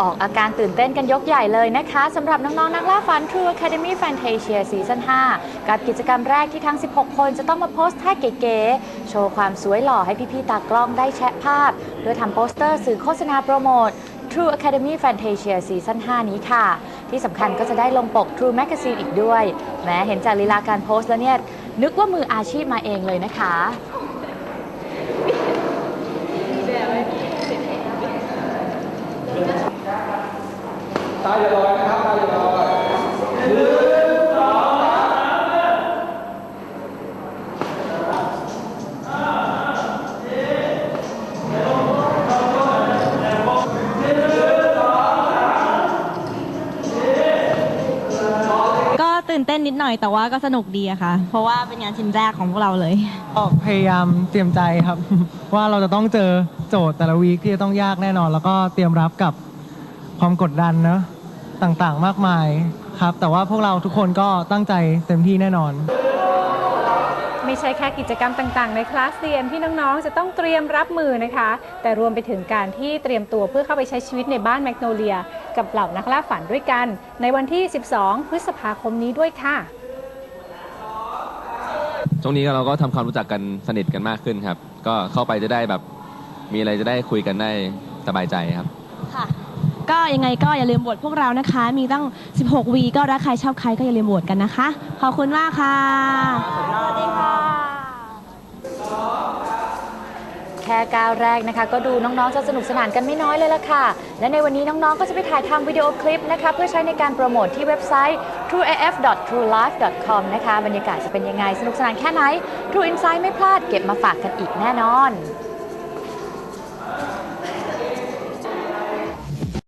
ออกอาการตื่นเต้นกันยกใหญ่เลยนะคะสำหรับน้องๆ นักล่าฝัน True Academy Fantasia Season 5กับกิจกรรมแรกที่ทั้ง 16 คนจะต้องมาโพสท่าเก๋ๆ โชว์ความสวยหล่อให้พี่ๆ ตากล้องได้แชะภาพ โดยทำโปสเตอร์สื่อโฆษณาโปรโมท True Academy Fantasia Season 5นี้ค่ะ ที่สำคัญก็จะได้ลงปก True Magazine อีกด้วย แม้เห็นจากลีลาการโพสต์แล้วเนี่ย นึกว่ามืออาชีพมาเองเลยนะคะาอย่าลอยนะครับตาอย่าลอยก็ตื่นเต้นนิดหน่อยแต่ว่าก็สนุกดีอะค่ะ เพราะว่าเป็นงานชิ้นแรกของพวกเราเลย ก็พยายามเตรียมใจครับ ว่าเราจะต้องเจอโจทย์แต่ละวีคที่จะต้องยากแน่นอน แล้วก็เตรียมรับกับความกดดันเนอะ ต่างๆ มากมายครับ แต่ว่าพวกเราทุกคนก็ตั้งใจเต็มที่แน่นอน ไม่ใช่แค่กิจกรรมต่างๆ ในคลาสเรียนที่น้องๆ จะต้องเตรียมรับมือนะคะ แต่รวมไปถึงการที่เตรียมตัวเพื่อเข้าไปใช้ชีวิตในบ้านแมกโนเลีย กับเหล่านักล่าฝันด้วยกัน ในวันที่ 12 พฤษภาคมนี้ด้วยค่ะช่วงนี้เราก็ทำความรู้จักกันสนิทกันมากขึ้นครับ ก็เข้าไปจะได้แบบมีอะไรจะได้คุยกันได้สบายใจครับ ค่ะ ก็ยังไงก็อย่าลืมโหวตพวกเรานะคะ มีตั้ง 16 วีก็รักใครชอบใครก็อย่าลืมโหวตกันนะคะ ขอบคุณมากค่ะ สวัสดีค่ะ แค่ก้าวแรกนะคะ ก็ดูน้องๆจะสนุกสนานกันไม่น้อยเลยล่ะค่ะ และในวันนี้น้องๆก็จะไปถ่ายทำวิดีโอคลิปนะคะ เพื่อใช้ในการโปรโมทที่เว็บไซต์ trueaf.truelife.com นะคะ บรรยากาศจะเป็นยังไงสนุกสนานแค่ไหน True Insight ไม่พลาดเก็บมาฝากกันอีกแน่นอน